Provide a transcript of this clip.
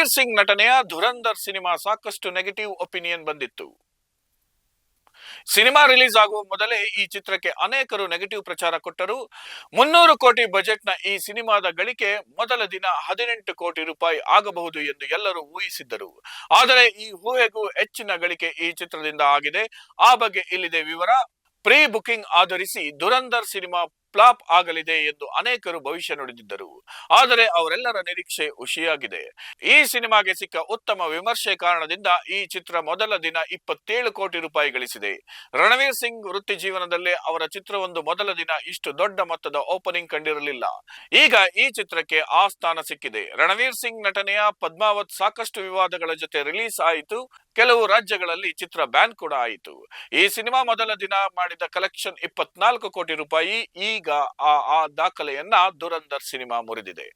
ರಣವೀರ್ ಸಿಂಗ್ ನಟನೆಯ ಧುರಂಧರ್ ಸಿನಿಮಾ ಸಾಕಷ್ಟು negative opinion ಬಂದಿತ್ತು. ಸಿನಿಮಾ ರಿಲೀಸ್ ಆಗುವ ಮೊದಲೇ ಈ ಚಿತ್ರಕ್ಕೆ ಅನೇಕರು ನೆಗೆಟಿವ್ ಪ್ರಚಾರ ಕೊಟ್ಟರು. ಮುನ್ನೂರು ಕೋಟಿ ಬಜೆಟ್ನ ಈ ಸಿನಿಮಾದ ಗಳಿಕೆ ಮೊದಲ ದಿನ ಹದಿನೆಂಟು ಕೋಟಿ ರೂಪಾಯಿ ಆಗಬಹುದು ಎಂದು ಎಲ್ಲರೂ ಊಹಿಸಿದ್ದರು. ಆದರೆ ಈ ಊಹೆಗೂ ಹೆಚ್ಚಿನ ಗಳಿಕೆ ಈ ಚಿತ್ರದಿಂದ ಆಗಿದೆ. ಆ ಬಗ್ಗೆ ಇಲ್ಲಿದೆ ವಿವರ. ಪ್ರೀ ಬುಕಿಂಗ್ ಆಧರಿಸಿ ದುರಂಧರ್ ಸಿನಿಮಾ ಫ್ಲಾಪ್ ಆಗಲಿದೆ ಎಂದು ಅನೇಕರು ಭವಿಷ್ಯ ನುಡಿದಿದ್ದರು. ಆದರೆ ಅವರೆಲ್ಲರ ನಿರೀಕ್ಷೆ ಹುಷಿಯಾಗಿದೆ. ಈ ಸಿನಿಮಾಗೆ ಸಿಕ್ಕ ಉತ್ತಮ ವಿಮರ್ಶೆ ಕಾರಣದಿಂದ ಈ ಚಿತ್ರ ಮೊದಲ ದಿನ ಇಪ್ಪತ್ತೇಳು ಕೋಟಿ ರೂಪಾಯಿ ಗಳಿಸಿದೆ. ರಣವೀರ್ ಸಿಂಗ್ ವೃತ್ತಿ ಜೀವನದಲ್ಲೇ ಅವರ ಚಿತ್ರವೊಂದು ಮೊದಲ ದಿನ ಇಷ್ಟು ದೊಡ್ಡ ಮೊತ್ತದ ಓಪನಿಂಗ್ ಕಂಡಿರಲಿಲ್ಲ. ಈಗ ಈ ಚಿತ್ರಕ್ಕೆ ಆ ಸ್ಥಾನ ಸಿಕ್ಕಿದೆ. ರಣವೀರ್ ಸಿಂಗ್ ನಟನೆಯ ಪದ್ಮಾವತ್ ಸಾಕಷ್ಟು ವಿವಾದಗಳ ಜೊತೆ ರಿಲೀಸ್ ಆಯಿತು. ಕೆಲವು ರಾಜ್ಯಗಳಲ್ಲಿ ಚಿತ್ರ ಬ್ಯಾನ್ ಕೂಡ ಆಯಿತು. ಈ ಸಿನಿಮಾ ಮೊದಲ ದಿನ ಮಾಡಿದ ಕಲೆಕ್ಷನ್ ಇಪ್ಪತ್ನಾಲ್ಕು ಕೋಟಿ ರೂಪಾಯಿ, ಈಗ ಆ ಆ ದಾಖಲೆಯನ್ನ ದುರಂಧರ್ ಸಿನಿಮಾ ಮುರಿದಿದೆ.